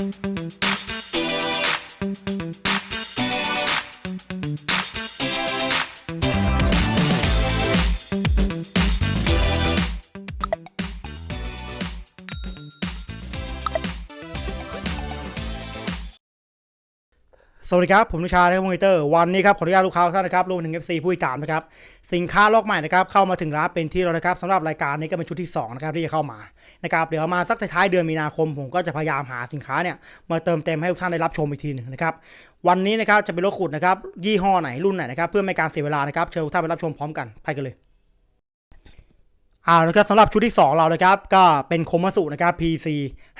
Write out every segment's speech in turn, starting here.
Thank you. สวัสดีครับ ผมนุชานะครับมอนิเตอร์วันนี้ครับขออนุญาตลูกค้าท่านนะครับรวมถึง FC ผู้ติดตามนะครับสินค้าล็อกใหม่นะครับเข้ามาถึงร้านเป็นที่แล้วนะครับสำหรับรายการนี้ก็เป็นชุดที่2นะครับที่จะเข้ามานะครับเดี๋ยวมาสักท้ายเดือนมีนาคมผมก็จะพยายามหาสินค้าเนี่ยมาเติมเต็มให้ทุกท่านได้รับชมอีกทีหนึงนะครับวันนี้นะครับจะเป็นรถขุดนะครับยี่ห้อไหนรุ่นไหนนะครับเพื่อไม่การเสียเวลานะครับเชิญทุกท่านไปรับชมพร้อมกันไปกันเลย เอาละครับสำหรับชุดที่ 2 เรานะครับก็เป็นโคมาสุนะครับ PC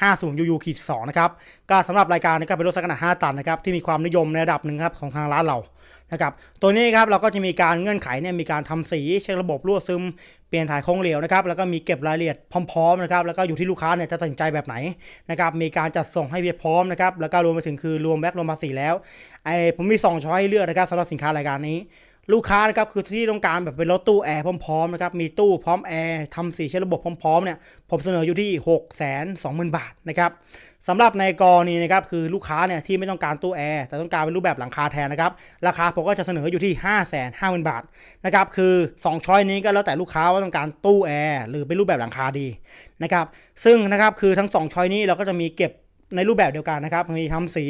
50 UU ขีด2นะครับก็สำหรับรายการนี้ก็เป็นรถสักขนาด5ตันนะครับที่มีความนิยมในระดับหนึ่งครับของทางร้านเรานะครับตัวนี้ครับเราก็จะมีการเงื่อนไขเนี่ยมีการทำสีเช็คระบบรั่วซึมเปลี่ยนถ่ายโครงเหลวนะครับแล้วก็มีเก็บรายละเอียดพร้อมๆนะครับแล้วก็อยู่ที่ลูกค้าเนี่ยจะตัดสินใจแบบไหนนะครับมีการจัดส่งให้เพียบพร้อมนะครับแล้วก็รวมไปถึงคือรวมแบ็ครวมภาษีแล้วไอผมมี 2ช้อยให้เลือกนะครับสำหรับสินค้ารายการนี้ ลูกค้านะครับคือที่ต้องการแบบเป็นรถตู้แอร์พร้อมๆนะครับมีตู้พร้อมแอร์ทำสีเช็ดระบบพร้อมๆเนี่ยผมเสนออยู่ที่ 6 2 0 0 0 0 บาทนะครับสำหรับในกรณีนะครับคือลูกค้าเนี่ยที่ไม่ต้องการตู้แอร์แต่ต้องการเป็นรูปแบบหลังคาแทนนะครับราคาผมก็จะเสนออยู่ที่ 5 5 0 0 0 0 บาทนะครับคือ2ช้อยนี้ก็แล้วแต่ลูกค้าว่าต้องการตู้แอร์หรือเป็นรูปแบบหลังคาดีนะครับซึ่งนะครับคือทั้ง 2ช้อยนี้เราก็จะมีเก็บ ในรูปแบบเดียวกันนะครับ มีทำสี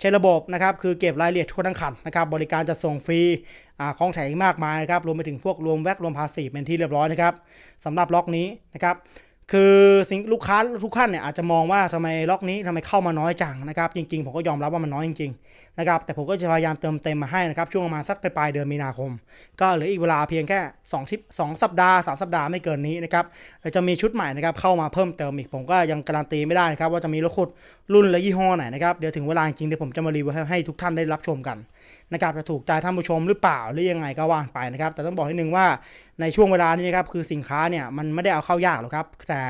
ใช้ระบบนะครับ คือเก็บรายละเอียดทั่วทั้งคันนะครับ บริการจะส่งฟรีอ่าของแถมมากมายนะครับ รวมไปถึงพวกรวมแวกรวมภาษีเป็นที่เรียบร้อยนะครับสำหรับล็อกนี้นะครับ คือสิ่งลูกค้าทุกท่านเนี่ยอาจจะมองว่าทำไมล็อกนี้ทำไมเข้ามาน้อยจังนะครับ จริงๆ ผมก็ยอมรับว่ามันน้อยจริงๆ นะครับแต่ผมก็จะพยายามเติมเต็มมาให้นะครับช่วงประมาณสักปลายเดือนมีนาคม ก็เหลืออีกเวลาเพียงแค่2ทิป2สัปดาห์ 3 สัปดาห์ไม่เกินนี้นะครับเดี๋ยวจะมีชุดใหม่นะครับเข้ามาเพิ่มเติมอีกผมก็ยังการันตีไม่ได้นะครับว่าจะมีรถขุดรุ่นและยี่ห้อไหนนะครับเดี๋ยวถึงเวลาจริงเดี๋ยวผมจะมารีวิวให้ให้ทุกท่านได้รับชมกันนะครับจะถูกใจท่านผู้ชมหรือเปล่าหรือยังไงก็ว่านไปนะครับแต่ต้องบอกนิดนึงว่าในช่วงเวลานี้นะครับคือสินค้าเนี่ยมันไม่ได้เอาเข้ายากหรอกครับแต่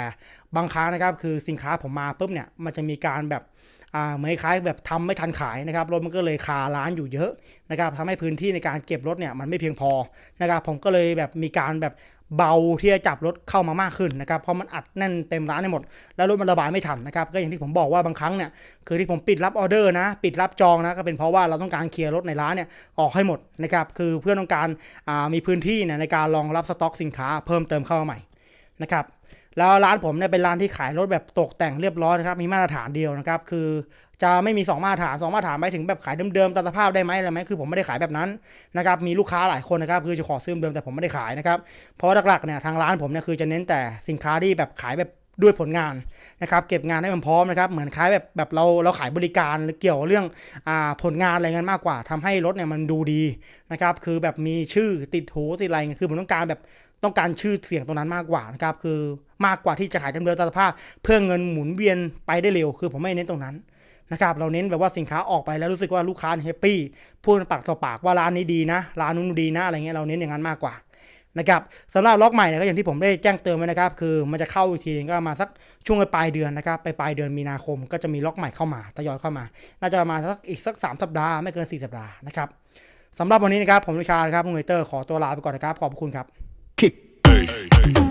บางครั้งนะครับคือสินค้าผมมาปุ๊บเนี่ยมันจะมีการแบบอ่า เหมือนคล้ายแบบทำไม่ทันขายนะครับรถมันก็เลยคาร้านอยู่เยอะนะครับทำให้พื้นที่ในการเก็บรถเนี่ยมันไม่เพียงพอนะครับผมก็เลยแบบมีการแบบเบาที่จะจับรถเข้ามามากขึ้นนะครับเพราะมันอัดแน่นเต็มร้านให้หมด แล้วรถมันระบายไม่ทันนะครับก็อย่างที่ผมบอกว่าบางครั้งเนี่ยคือที่ผมปิดรับออเดอร์นะ ปิดรับจองนะก็เป็นเพราะว่าเราต้องการเคลียร์รถในร้านเนี่ยออกให้หมดนะครับคือเพื่อต้องการมีพื้นที่เนี่ยในการรองรับสต็อกสินค้าเพิ่มเติมเข้ามาใหม่นะครับ แล้วร้านผมเนี่ยเป็นร้านที่ขายรถแบบตกแต่งเรียบร้อยนะครับ มีมาตรฐานเดียวนะครับ คือจะไม่มี 2 มาตรฐาน 2 มาตรฐานไปถึงแบบขายเดิมๆตามสภาพได้ไหมอะไรไหมคือผมไม่ได้ขายแบบนั้นนะครับ มีลูกค้าหลายคนนะครับ คือจะขอซื้อเดิมแต่ผมไม่ได้ขายนะครับ เพราะหลักๆเนี่ยทางร้านผมเนี่ยคือจะเน้นแต่สินค้าที่แบบขายแบบ ด้วยผลงานนะครับเก็บงานให้มันพร้อมนะครับเหมือนคล้ายแบบแบบเราเราขายบริการหรือเกี่ยวเรื่องอ่าผลงานอะไรเงี้ยมากกว่าทำให้รถเนี่ยมันดูดีนะครับคือแบบมีชื่อติดหูติดอะไรเงี้ยคือผมต้องการแบบต้องการชื่อเสียงตรงนั้นมากกว่านะครับคือมากกว่าที่จะขายเดิมๆตามสภาพ เพื่อเงินหมุนเวียนไปได้เร็ว คือผมไม่เน้นตรงนั้นนะครับเราเน้นแบบว่าสินค้าออกไปแล้วรู้สึกว่าลูกค้าแฮปปี้พูดปากต่อปากว่าร้านนี้ดีนะ ร้านนู้นดีนะอะไรเงี้ยเราเน้นอย่างนั้นมากกว่า นะครับสำหรับล็อกใหม่เนี่ยก็อย่างที่ผมได้แจ้งเตือนไว้นะครับ คือมันจะเข้าอีกทีนึงก็มาสักช่วงปลายเดือนนะครับไปปลายเดือนมีนาคมก็จะมีล็อกใหม่เข้ามาทยอยเข้ามา น่าจะมาสักอีกสักสามสัปดาห์ไม่เกินสี่สัปดาห์นะครับสำหรับวันนี้นะครับผมลุชานะครับมุงเตอร์ขอตัวลาไปก่อนนะครับขอบคุณครับ Hey, hey, hey.